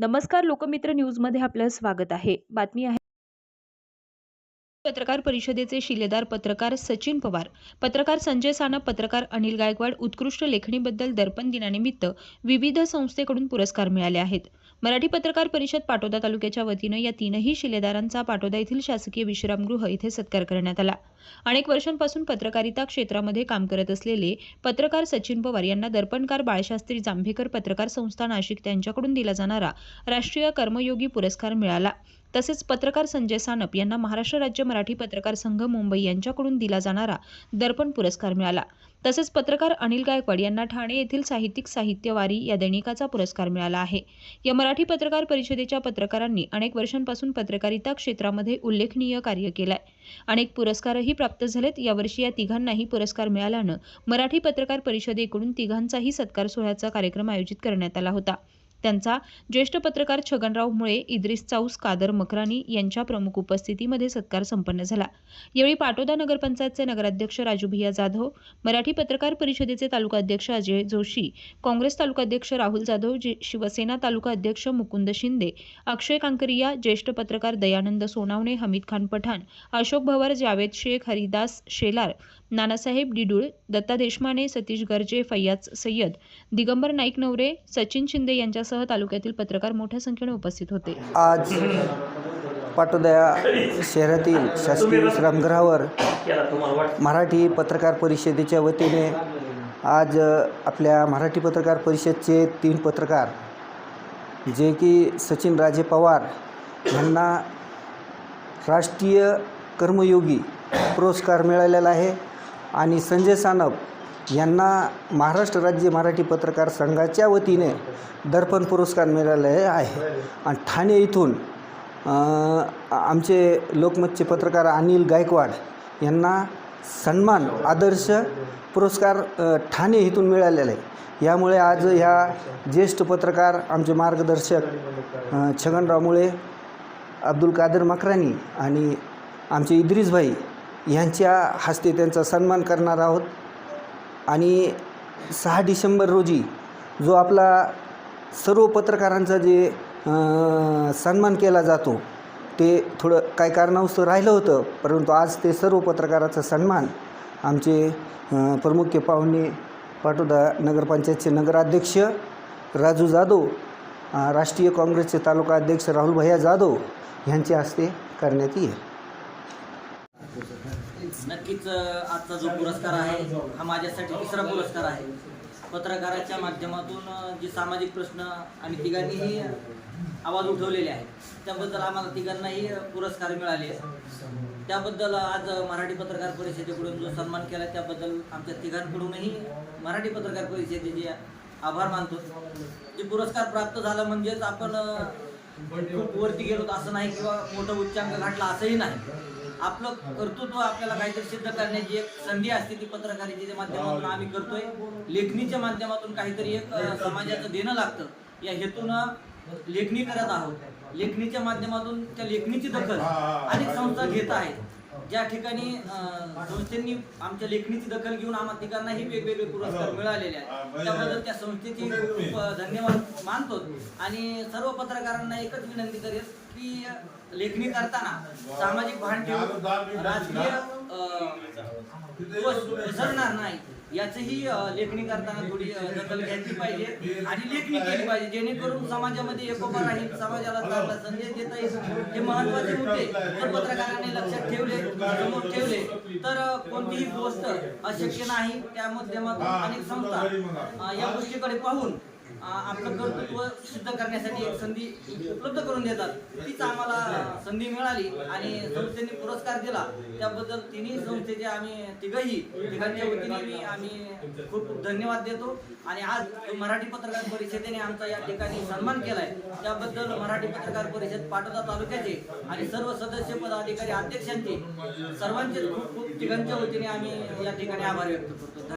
नमस्कार लोकमित्र न्यूजमध्ये आपलं स्वागत आहे. बातमी आहे. पत्रकार परिषदेचे शिलेदार पत्रकार सचिन पवार पत्रकार संजय साना पत्रकार अनिल गायकवाड उत्कृष्ट लेखणीबद्दल दर्पण दिनानिमित्त विविध संस्थेकडून पुरस्कार मिळाले आहेत. मराठी पत्रकार परिषद पाटोदा तालुक्याच्या वतीनं या तीनही शिलेदारांचा पाटोदा येथील शासकीय विश्रामगृह इथे सत्कार करण्यात आला. अनेक वर्षांपासून पत्रकारिता क्षेत्रामध्ये काम करत असलेले पत्रकार सचिन पवार यांना दर्पणकार बाळशास्त्री जांभेकर पत्रकार संस्था नाशिक त्यांच्याकडून दिला जाणारा राष्ट्रीय कर्मयोगी पुरस्कार मिळाला. तसेच पत्रकार संजय सानप यांना महाराष्ट्र राज्य मराठी पत्रकार संघ मुंबई यांच्याकडून दिला जाणारा दर्पण पुरस्कार मिळाला. तसेच पत्रकार अनिल गायकवाड यांना ठाणे येथील साहित्यिक साहित्यवारी या दैनिकाचा पुरस्कार मिळाला आहे. या मराठी पत्रकार परिषदेच्या पत्रकारांनी अनेक वर्षांपासून पत्रकारिता क्षेत्रामध्ये उल्लेखनीय कार्य केलंय. अनेक पुरस्कारही प्राप्त झालेत. यावर्षी या तिघांनाही पुरस्कार मिळाल्यानं मराठी पत्रकार परिषदेकडून तिघांचाही सत्कार सोहळ्याचा कार्यक्रम आयोजित करण्यात आला होता. त्यांचा ज्येष्ठ पत्रकार छगनराव मुळे इद्रिस चाऊस कादर मकरानी यांच्या प्रमुख उपस्थितीमध्ये सत्कार संपन्न झाला. यावेळी पाटोदा नगरपंचायतचे नगराध्यक्ष राजू भैया जाधव मराठी पत्रकार परिषदेचे तालुका अध्यक्ष अजय जोशी काँग्रेस तालुका अध्यक्ष राहुल जाधव जे- शिवसेना तालुका अध्यक्ष मुकुंद शिंदे अक्षय कांकरिया ज्येष्ठ पत्रकार दयानंद सोनावणे हमीद खान पठाण अशोक भवर जावेद शेख हरिदास शेलार नानासाहेब डिडूळ दत्ता देशमाने सतीश गर्जे फैयाज सय्यद दिगंबर नाईक नवरे सचिन शिंदे यांच्यासह तालुक्यातील पत्रकार मोठ्या संख्येने उपस्थित होते. आज पाटोदया शहरातील शासकीय विश्रामगृहावर मराठी पत्रकार परिषदेच्या वतीने आज आपल्या मराठी पत्रकार परिषदचे तीन पत्रकार जे की सचिन राजे पवार यांना राष्ट्रीय कर्मयोगी पुरस्कार मिळालेला आहे. आणि संजय सानप यांना महाराष्ट्र राज्य मराठी पत्रकार संघाच्या वतीने दर्पण पुरस्कार मिळाले आहे. आणि ठाणे इथून आमचे लोकमतचे पत्रकार अनिल गायकवाड यांना सन्मान आदर्श पुरस्कार ठाणे इथून मिळालेला आहे. यामुळे आज ह्या ज्येष्ठ पत्रकार आमचे मार्गदर्शक छगनराव मुळे अब्दुल कादर मकरानी आणि आमचे इद्रिस ह्यांच्या हस्ते त्यांचा सन्मान करणार आहोत. आणि सहा डिसेंबर रोजी जो आपला सर्व पत्रकारांचा जे सन्मान केला जातो ते थोडं काय कारणास्तव राहिलं होतं परंतु आज ते सर्व पत्रकाराचा सन्मान आमचे प्रमुख पाहुणे पाटोदा नगरपंचायतचे नगराध्यक्ष राजू जाधव राष्ट्रीय काँग्रेसचे तालुका अध्यक्ष राहुल भैया जाधव ह्यांच्या हस्ते करण्यात येईल. नक्कीच आजचा जो पुरस्कार आहे हा माझ्यासाठी तिसरा पुरस्कार आहे. पत्रकाराच्या माध्यमातून जे सामाजिक प्रश्न आम्ही तिघांनीही आवाज उठवलेले आहेत त्याबद्दल आम्हाला तिघांनाही पुरस्कार मिळाले त्याबद्दल आज मराठी पत्रकार परिषदेकडून जो सन्मान केला त्याबद्दल आमच्या तिघांकडूनही मराठी पत्रकार परिषदेचे आभार मानतो. जे पुरस्कार प्राप्त झाला म्हणजेच आपण खूप वरती गेलो असं नाही किंवा मोठं उच्चांक गाठला असंही नाही. आपलं कर्तृत्व आपल्याला काहीतरी सिद्ध करण्याची एक संधी असते ती पत्रकारितेच्या माध्यमातून आम्ही करतोय. लेखणीच्या माध्यमातून काहीतरी एक समाजाचं देणं लागतं. या हेतून लेखणी करत आहोत. लेखणीच्या माध्यमातून त्या लेखणीची दखल अनेक संस्था घेत आहेत. ज्या ठिकाणी संस्थेंनी आमच्या लेखणीची दखल घेऊन आम्हा तिघांनाही वेगवेगळे पुरस्कार मिळालेले आहेत. त्याबद्दल त्या संस्थेची खूप धन्यवाद मानतो. आणि सर्व पत्रकारांना एकच विनंती करेल की लेखणी करताना सामाजिक भान ठेवून राजकीय नाही याचही लेखणी करताना थोडी दखल घेतली पाहिजे आणि लेखणी केली पाहिजे जेणेकरून समाजामध्ये एकोपा राहील समाजाला चांगला संदेश देता येईल. हे महत्त्वाचे मुद्दे जर पत्रकारांनी लक्षात ठेवले समोर ठेवले तर कोणतीही गोष्ट अशक्य नाही. त्या माध्यमातून अनेक संस्था या गोष्टीकडे पाहून शुद्ध सिद्ध करण्यासाठी एक संधी उपलब्ध करून देतात. तीच आम्हाला संधी मिळाली आणि संस्थेने पुरस्कार दिला. त्याबद्दल तिन्ही संस्थेचे आम्ही तिघही तिघांच्या वतीने मी आम्ही खूप खूप धन्यवाद देतो. आणि आज मराठी पत्रकार परिषदेने आमचा या ठिकाणी सन्मान केलाय त्याबद्दल मराठी पत्रकार परिषद पाटोदा तालुक्याचे आणि सर्व सदस्य पदाधिकारी अध्यक्षांचे सर्वांचे खूप खूप तिघांच्या वतीने आम्ही या ठिकाणी आभार व्यक्त करतो.